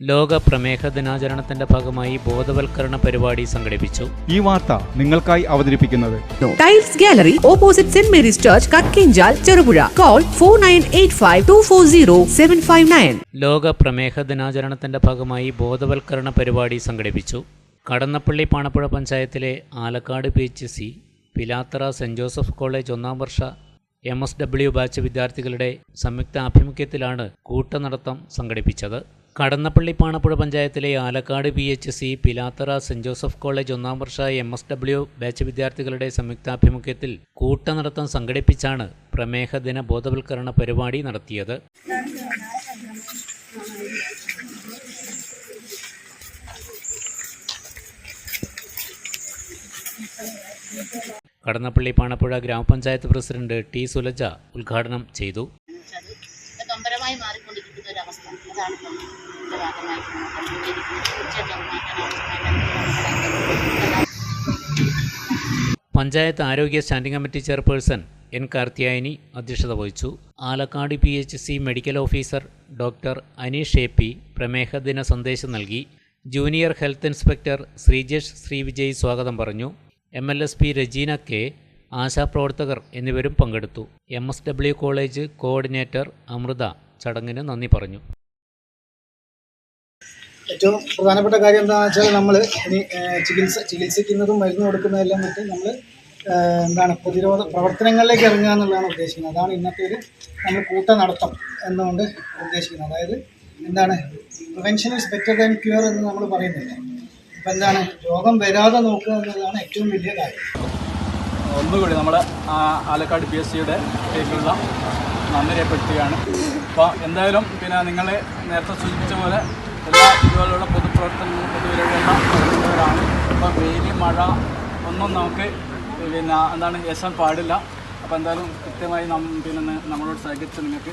ലോക പ്രമേഹ ദിനാചരണത്തിന്റെ ഭാഗമായി ബോധവൽക്കരണ പരിപാടി സംഘടിപ്പിച്ചു. ഈ വാർത്ത നിങ്ങൾക്കായി അവതരിപ്പിക്കുന്നത് tiles gallery opposite Saint Mary's church Kakkinchal Cherupuzha. Call four nine eight five two four zero seven five nine. ലോക പ്രമേഹ ദിനാചരണത്തിന്റെ ഭാഗമായി ബോധവൽക്കരണ പരിപാടി സംഘടിപ്പിച്ചു. കടന്നപ്പള്ളി പാണപ്പുഴ പഞ്ചായത്തിലെ Alakkad P H C Pilathara Saint Joseph college ഒന്നാം വർഷ എം എസ് ഡബ്ല്യു ബാച്ച് വിദ്യാർത്ഥികളുടെ സംയുക്ത ആഭിമുഖ്യത്തിലാണ് കൂട്ടനടത്തം സംഘടിപ്പിച്ചത്. കടന്നപ്പള്ളി പാണപ്പുഴ പഞ്ചായത്തിലെ Alakkad P H C Pilathara Saint Joseph college ഒന്നാം വർഷ എം എസ് ഡബ്ല്യു ബാച്ച് വിദ്യാർത്ഥികളുടെ സംയുക്താഭിമുഖ്യത്തിൽ കൂട്ടനടത്തം സംഘടിപ്പിച്ചാണ് പ്രമേഹ ദിന ബോധവൽക്കരണ പരിപാടി നടത്തിയത്. കടന്നപ്പള്ളി പാണപ്പുഴ ഗ്രാമപഞ്ചായത്ത് പ്രസിഡന്റ് ടി സുലജ ഉദ്ഘാടനം ചെയ്തു. മാറിക്കൊണ്ടിരിക്കുന്ന. അതാണ് പഞ്ചായത്ത് ആരോഗ്യ standing committee chairperson N Karthiyayani അധ്യക്ഷത വഹിച്ചു. Alakkad P H C medical officer doctor Aneesh A P പ്രമേഹ ദിന സന്ദേശം നൽകി. Junior health inspector Sreejesh Srivijay സ്വാഗതം പറഞ്ഞു. M L S P Rajeena K ആശാപ്രവർത്തകർ എന്നിവരും പങ്കെടുത്തു. M S W college coordinator Amrutha ചടങ്ങിന് നന്ദി പറഞ്ഞു. ഏറ്റവും പ്രധാനപ്പെട്ട കാര്യം എന്താണെന്ന് വെച്ചാൽ നമ്മൾ ഇനി ചികിത്സ ചികിത്സിക്കുന്നതും മരുന്ന് കൊടുക്കുന്നതെല്ലാം വെച്ച് നമ്മൾ എന്താണ് പ്രതിരോധ പ്രവർത്തനങ്ങളിലേക്ക് ഇറങ്ങുക എന്നുള്ളതാണ് ഉദ്ദേശിക്കുന്നത്. അതാണ് ഇന്നത്തെ ഒരു നമ്മൾ കൂട്ട നടത്തം എന്നുകൊണ്ട് ഉദ്ദേശിക്കുന്നത്. അതായത് എന്താണ് prevention is better than cure എന്ന് നമ്മൾ പറയുന്നില്ല. അപ്പം എന്താണ് രോഗം വരാതെ നോക്കുക എന്നുള്ളതാണ് ഏറ്റവും വലിയ കാര്യം. ഒന്നുകൂടി നമ്മുടെ ആലക്കാട് പി എസ് സിയുടെ നന്ദി രേഖപ്പെടുത്തുകയാണ്. അപ്പോൾ എന്തായാലും പിന്നെ നിങ്ങൾ നേരത്തെ സൂചിപ്പിച്ച പോലെ എല്ലാ ഇതുപോലുള്ള പൊതുപ്രവർത്തനങ്ങളും നടത്തുന്നവരാണ്. അപ്പോൾ വെയിൽ മഴ ഒന്നും നമുക്ക് പിന്നെ എന്താണ് ഏശാൻ പാടില്ല. അപ്പോൾ എന്തായാലും കൃത്യമായി നം പിന്നെ നമ്മളോട് സഹകരിച്ച് നിങ്ങൾക്ക്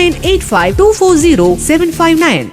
985240759